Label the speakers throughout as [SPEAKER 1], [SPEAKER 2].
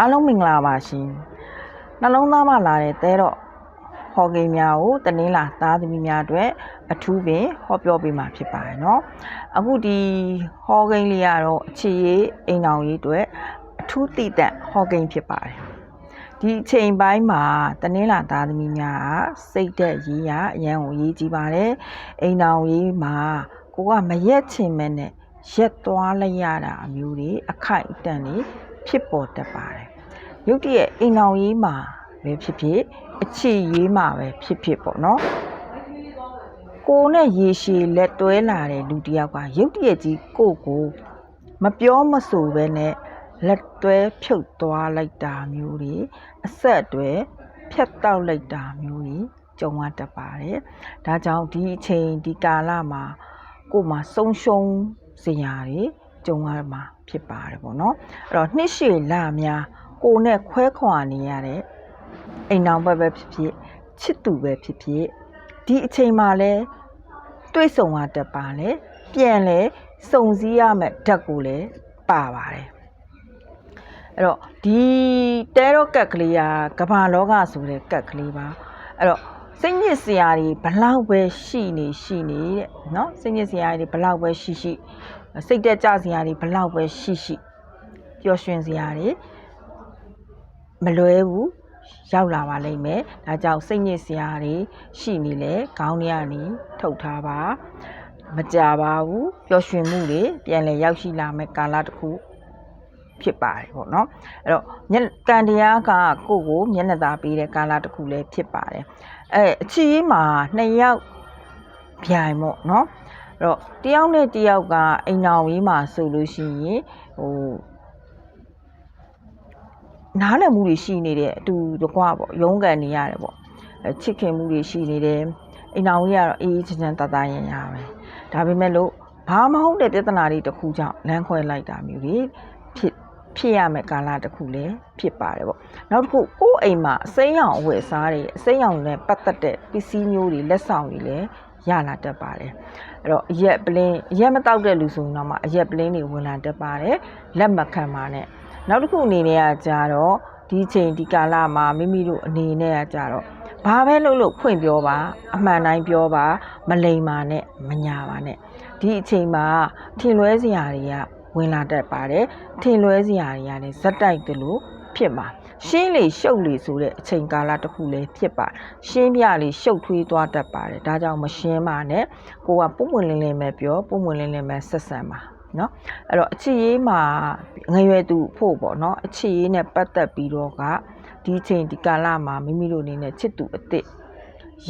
[SPEAKER 1] အားလုံးမင်္ဂလာပါရှင်နှလုံးသားမှလာတဲ့တဲတော့ဟော်ဂိမ်းများကိုတနင်္လာသားသမီးများအတွက်အထူးပင်ဟောပြောပေးမှာဖြစ်ပါတယ်เนาะအခုဒီဟော်ဂိမ်းလေးကတော့အခြေရေးအိမ်တော်ရေးအတွက်အထူးတည်တဲ့ဟော်ဂိမ်းဖြစ်ပါတယ်ဒီအချိန်ပိုင်းမှာတနင်္လာသားသမီးများကစိတ်သက်ရေးရအရန်ကိုရေးကြည့်ပါတယ်အိမ်တော်ရေးမှာကိုကမရက်ချင်မဲ့နဲ့ရက်သွားလိုက်ရတာအမျိုးတွေအခိုက်အတန့်တွေ ဖြစ်ပေါ်တတ်ပါတယ်ရုတ်တရက်အိမ်တော်ရေးမှာပဲဖြစ်ဖြစ်အခြေရေးမှာပဲဖြစ်ဖြစ်ပေါ့နော်ကိုနဲ့ရေရှည်လက်တွဲလာတဲ့လူတစ်ယောက်ကရုတ်တရက်ကြီးကိုကိုမပြောမဆိုပဲနဲ့လက်တွဲဖြုတ်သွားလိုက်တာမျိုးတွေအဆက်အတွဲဖြတ်တောက်လိုက်တာမျိုးတွေကြုံရတတ်ပါတယ်ဒါကြောင့်ဒီအချိန်ဒီကာလမှာကိုယ်မှာဆုံးရှုံးစရာတွေကြုံရမှာ ဖြစ်ပါတယ်ပေါ့နော်အဲ့တော့နှစ်ရှည်လများကိုနဲ့ခွဲခွာနေရတဲ့အိမ်အောင်ဘက်ပဲဖြစ်ဖြစ်ချစ်သူပဲဖြစ်ဖြစ်ဒီအချိန်မှာလဲတွေ့ဆုံရတတ်ပါလေပြန်လဲစုံစည်းရမယ်ဓာတ်ကိုလည်းပါပါတယ်အဲ့တော့ဒီတဲတော့ကက်ကလေးကကဘာလောကဆိုတဲ့ကက်ကလေးပါအဲ့တော့စိတ်ညစ်စရာတွေဘလောက်ပဲရှိနေရှိနေတဲ့เนาะစိတ်ညစ်စရာတွေဘလောက်ပဲရှိရှိ စိတ်တက်ကြစရာတွေဘလောက်ပဲရှိရှိပျော်ရွှင်စရာတွေမလွဲဘူးရောက်လာပါလိမ့်မယ်ဒါကြောင့်စိတ်ညစ်စရာတွေရှိနေလေခေါင်းထဲကနေထုတ်ထားပါမကြပါဘူးပျော်ရွှင်မှုတွေပြန်လည်ရောက်ရှိလာမယ်ကာလတစ်ခုဖြစ်ပါတယ်ပေါ့နော်အဲ့တော့ညကံတရားကကိုယ့်ကိုမျက်နှာသာပေးတဲ့ကာလတစ်ခုလည်းဖြစ်ပါတယ်အဲအချီးမှာနှစ်ယောက်ပြိုင်ပေါ့နော်အဲ့ တော့တယောက်နဲ့တယောက်ကအိမ်တော်ကြီးမှာဆိုလို့ရှိရင်ဟိုနားလည်မှုတွေရှိနေတဲ့အတူတကွပေါ့ရုန်းကန်နေရတယ်ပေါ့အဲချစ်ခင်မှုတွေရှိနေတယ်အိမ်တော်ကြီးကတော့အေးအေးချမ်းချမ်းတသားရင်ရပဲဒါပေမဲ့လို့ဘာမဟုတ်တဲ့ပြဿနာတွေတစ်ခုကြောင့်လမ်းခွဲလိုက်တာမျိုးတွေဖြစ်ဖြစ်ရမယ့်ကာလတစ်ခုလည်းဖြစ်ပါတယ်ပေါ့နောက်တစ်ခုကိုယ့်အိမ်မှာအစိမ်းရောင်အဝယ်စားတွေအစိမ်းရောင်နဲ့ပတ်သက်တဲ့ပစ္စည်းမျိုးတွေလက်ဆောင်တွေလည်း ရလာတတ်ပါတယ်အဲ့တော့အရက်ပလင်းအရက်မတောက်တဲ့လူဆိုရင်တော့မှအရက်ပလင်းတွေဝင်လာတတ်ပါတယ်လက်မခံပါနဲ့နောက်တစ်ခုအနေနဲ့ကကြတော့ဒီချိန်ဒီကာလမှာမိမိတို့အနေနဲ့ကကြတော့ဘာပဲလုပ်လို့ဖွင့်ပြောပါအမှန်တိုင်းပြောပါ မလိမ်ပါနဲ့မညာပါနဲ့ဒီအချိန်မှာထင်လွဲစရာတွေကဝင်လာတတ်ပါတယ်ထင်လွဲစရာတွေကလည်းဇက်တိုက်တယ်လို့ဖြစ်မှာ ရှင်းလေရှုပ်လေဆိုတဲ့အချိန်ကာလတစ်ခုလည်းဖြစ်ပါရှင်းပြလေရှုပ်ထွေးသွားတတ်ပါတယ်ဒါကြောင့်မရှင်းပါနဲ့ကိုကပုံပွင့်လင်းလင်းပဲပြောပုံပွင့်လင်းလင်းပဲဆက်ဆံပါနော်အဲ့တော့အချစ်ရေးမှာငရွယ်သူဖို့ပေါ့နော်အချစ်ရေးနဲ့ပတ်သက်ပြီးတော့ကဒီချိန်ဒီကာလမှာမိမိတို့အနေနဲ့ချစ်သူအစ်စ်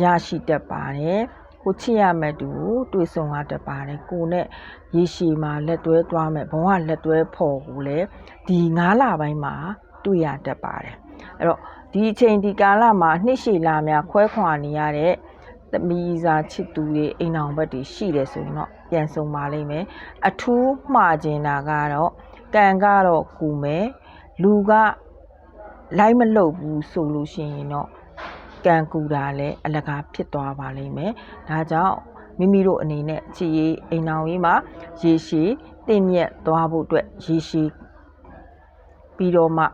[SPEAKER 1] ရရှိတတ်ပါတယ်ကိုချစ်ရမဲ့သူကိုတွေ့ဆုံရတတ်ပါတယ်ကိုနဲ့ရေရှည်မှာလက်တွဲသွားမဲ့ဘဝလက်တွဲဖို့ကိုလည်းဒီ9လပိုင်းမှာ တွေ့ရတတ်ပါတယ်အဲ့တော့ဒီအချိန်ဒီကာလမှာနှစ်ရှည်လာများခွဲခွာနေရတဲ့သမီးစားချစ်သူတွေအိမ်အောင်ဘက်တွေရှိတယ်ဆိုရင်တော့ပြန်ဆုံပါလိမ့်မယ်အထူးမှားကျင်တာကတော့ကံကတော့ကူမယ်လူကလိုက်မလုပ်ဘူးဆိုလို့ရှိရင်တော့ကံကူတာလည်းအလကားဖြစ်သွားပါလိမ့်မယ်ဒါကြောင့်မိမိတို့အနေနဲ့ချီရေးအိမ်အောင်ရေးမှာရေရှည်တင့်မြတ်သွားဖို့အတွက်ရေရှည်ပြီးတော့မှ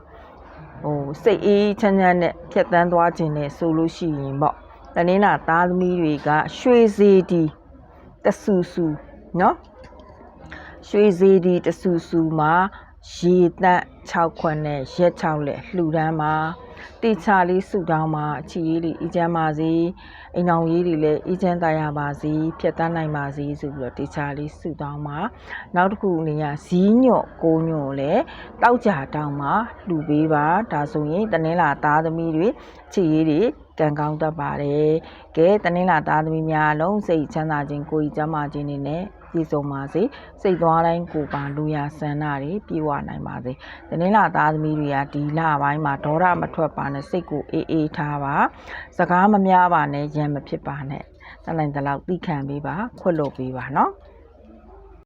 [SPEAKER 1] ဟိုစိတ်အေးချမ်းချမ်းနဲ့ဖြတ်တန်းသွားခြင်းနဲ့ဆိုလို့ရှိရင်ပေါ့တနင်္လာသားသမီးတွေကရွှေစေတီတဆူဆူเนาะရွှေစေတီတဆူဆူမှာရေတန့်6ခွက်နဲ့ရက်6လက်လှူဒန်းမှာ တိချာလေးစုတောင်းမှာအချီရေးလေးအကျမ်းပါစေအိမ်အောင်ရေးတွေလည်းအကျမ်းသာရပါစေဖြတ်တန်းနိုင်ပါစေဆိုပြီးတော့တိချာလေးစုတောင်းမှာနောက်တစ်ခုနေရဇီးညော့ကိုညော့လည်းတောက်ကြတောင်းမှာလှူပေးပါဒါဆိုရင်တနင်္လာသားသမီးတွေအချီရေးတွေကံကောင်းတတ်ပါတယ်ကဲတနင်္လာသားသမီးများလုံးစိတ်ချမ်းသာခြင်းကိုယ်ကြီးကျမ်းမာခြင်းတွေနဲ့ ပြည့်စုံပါစေစိတ်သွားတိုင်းကိုပါလူရဆန္ဒတွေပြေဝနိုင်ပါစေတနင်္လာသားသမီးတွေကဒီလပိုင်းမှာဒေါရမထွက်ပါနဲ့စိတ်ကိုအေးအေးထားပါစကားမများပါနဲ့ရံမဖြစ်ပါနဲ့တနိုင်တလောက်တိခံပေးပါခွတ်လို့ပေးပါနော်